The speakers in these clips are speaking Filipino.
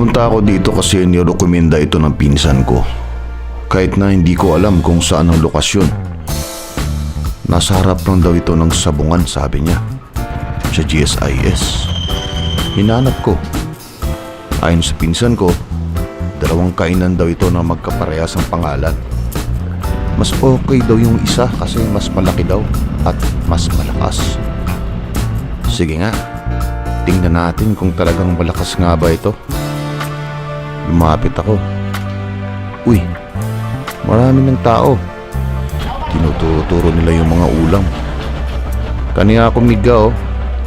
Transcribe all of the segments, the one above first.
Pupunta ako dito kasi nirekomenda ito ng pinsan ko. Kahit na hindi ko alam kung saan ang lokasyon. Nasa harap lang daw ito ng sabungan sabi niya. Sa GSIS. Hinanap ko. Ayon sa pinsan ko, dalawang kainan daw ito na magkaparehas ang pangalan. Mas okay daw yung isa kasi mas malaki daw at mas malakas. Sige nga, tingnan natin kung talagang malakas nga ba ito. Lumapit ako. Uy, marami ng tao. Tinuturo nila yung mga ulam. Kaniya ako miga oh.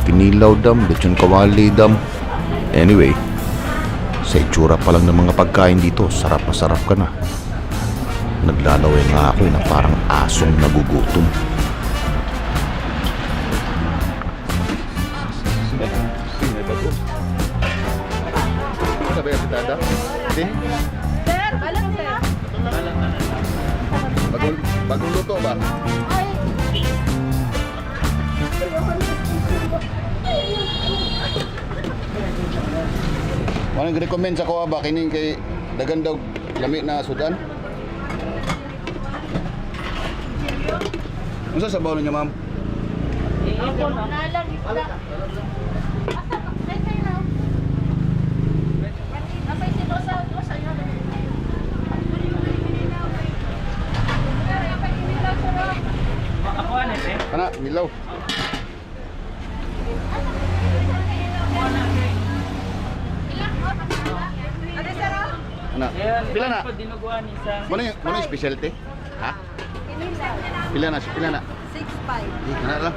Pinilaw dam, lechon kawali dam. Anyway, sa itsura pa lang ng mga pagkain dito, sarap na sarap ka na. Naglalaway nga ako na parang asong nagugutom. Hindi. Sir, balang sir. Bagong, bagong luto ba? Ay, Anong recommend sa kuha ba? Kining kay dagan daw lami na sudan? Unsa sa bawon niya, ma'am? ako nalang isda. Kana, ilaw. Ana. Pila na? Ano yung, ano yung specialty? Ha? Pila na, pila na? 6.5. Kana lang.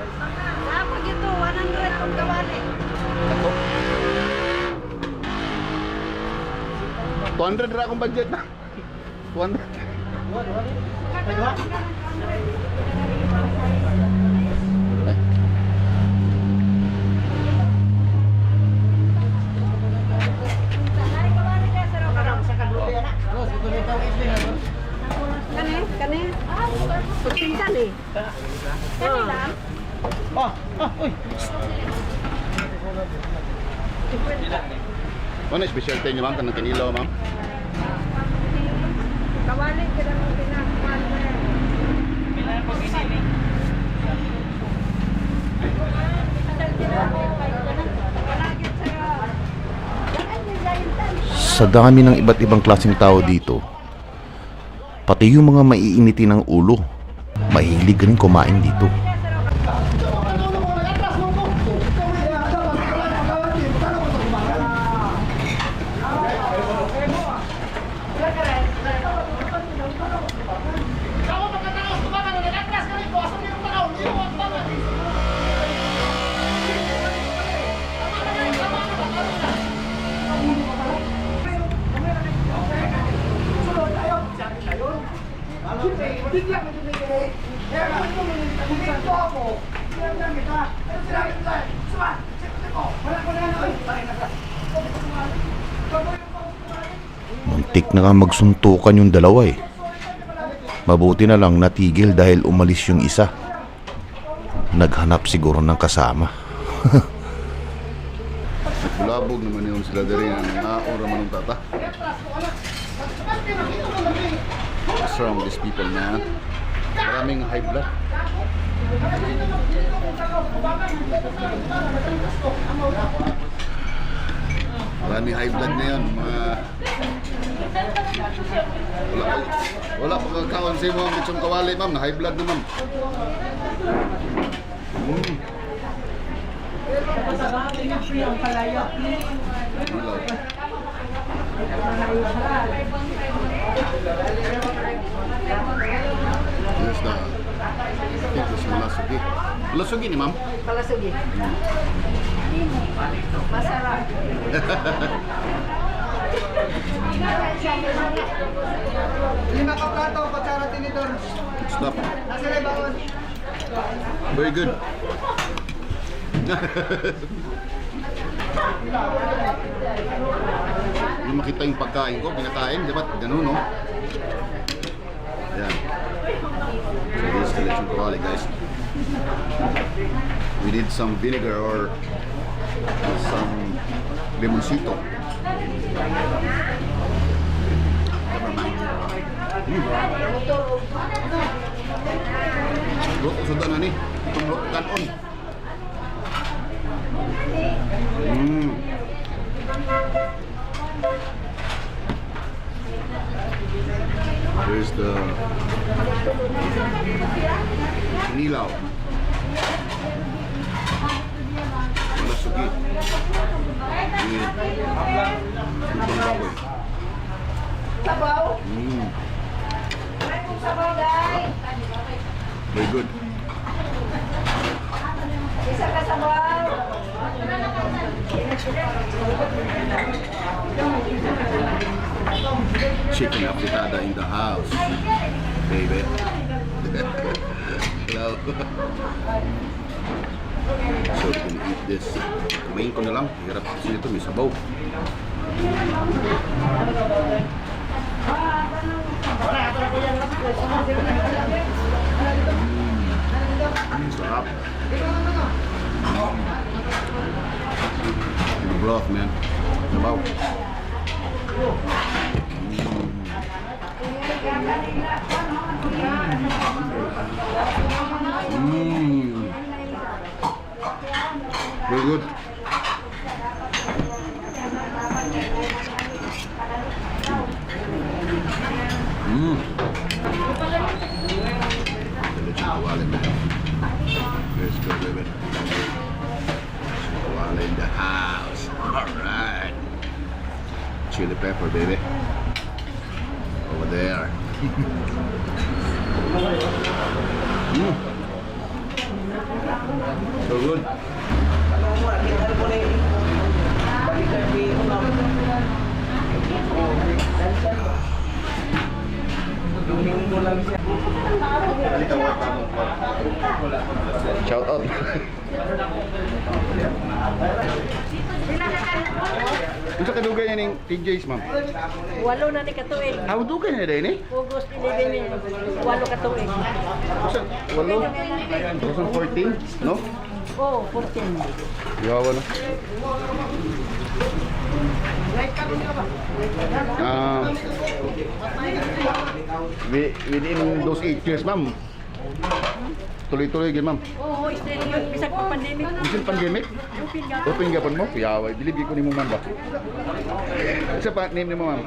Ako dito, 100 ang gawali. Ako? 200 ra akong budget na. 200. 200? 200? Eh. Kani lang? Ah, ah, uy. Ano yung specialty niyo, ma'am? Kanang kanilaw, ma'am? Kawali, kaya mo pinakuhan mo yan. Kailangan po ginili. Sa dami ng iba't ibang klaseng tao dito, pati yung mga maiiniti ng ulo, mahilig rin kumain dito. Muntik na nga magsuntukan yung dalawa eh. Mabuti na lang natigil dahil umalis yung isa. Naghanap siguro ng kasama. Bulabog naman yung sila diri ng naon raman ng tata. What's wrong these people, man? Maraming high blood. Maraming high blood na yun, mga... Wala wala pa kakaon sa mga mitsong kawali, ma'am. Na high blood na, ma'am. Mm. Ilaw. Yes na. think it's malasugi. Malasugi ni ma'am? Palasugi. Masarap. Lima ka plato, kutsara tinidor. Stop. Nasa na bawon? Very good. Yung makita yung pagkain ko, pinakain, di ba? Ganun, no? Ayan. So this lechon kawali, guys. We need some vinegar or some limoncito. Luto sa dana ni. Itong luto kanon. Mm. Here's the nilaw. Malasugi. With lutong baboy. Sabaw. Mm. Sabaw, guys. Very good. Isa ka sabaw. Chicken afritada in the house. Baby. So, we're gonna eat this. Kumain ko na lang. Hirap kasi nito. May sabaw. Mm, sarap. Yung broth, man. Sabaw. Mm. Very good. Lechon kawali, man. Let's go, baby. Kawali in the house. All right. Chili pepper, baby. Over there. mm. So good. Unsa kadugay niya ning TJ's, ma'am? Walo na ni katuig. Aw dugay niya din eh. August 11 ni walo katuig. Usa walo. 2014, no? Oh, 14. Yawa na. Ah. wi- within those 8 years, ma'am. Tuloy-tuloy gid, ma'am. Oh, still yun. Bisag pa pandemic. Bisin pandemic, Open ka. open gapon mo. Yawa, believe ko nimo man ba. Sa pa name nimo, ma'am?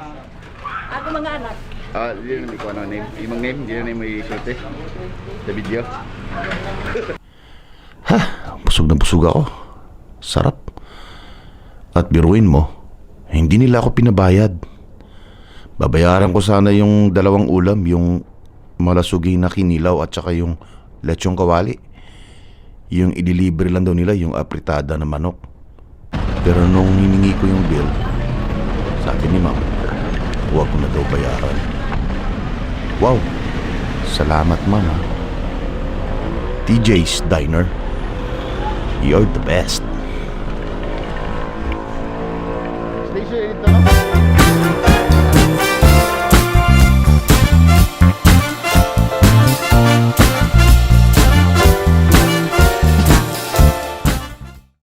Ako mga anak. Ah, di na ko ano name. Imong name, di na mo eh. Sa video. ha, busog na busog ako. Sarap. At biruin mo, hindi nila ako pinabayad. Babayaran ko sana yung dalawang ulam, yung malasugi na kinilaw at saka yung lechong kawali. Yung i-deliver lang daw nila yung apritada na manok. Pero nung hiningi ko yung bill, sabi ni ma'am, huwag ko na daw bayaran. Wow! Salamat mama. TJ's Diner. You're the best. Station, ito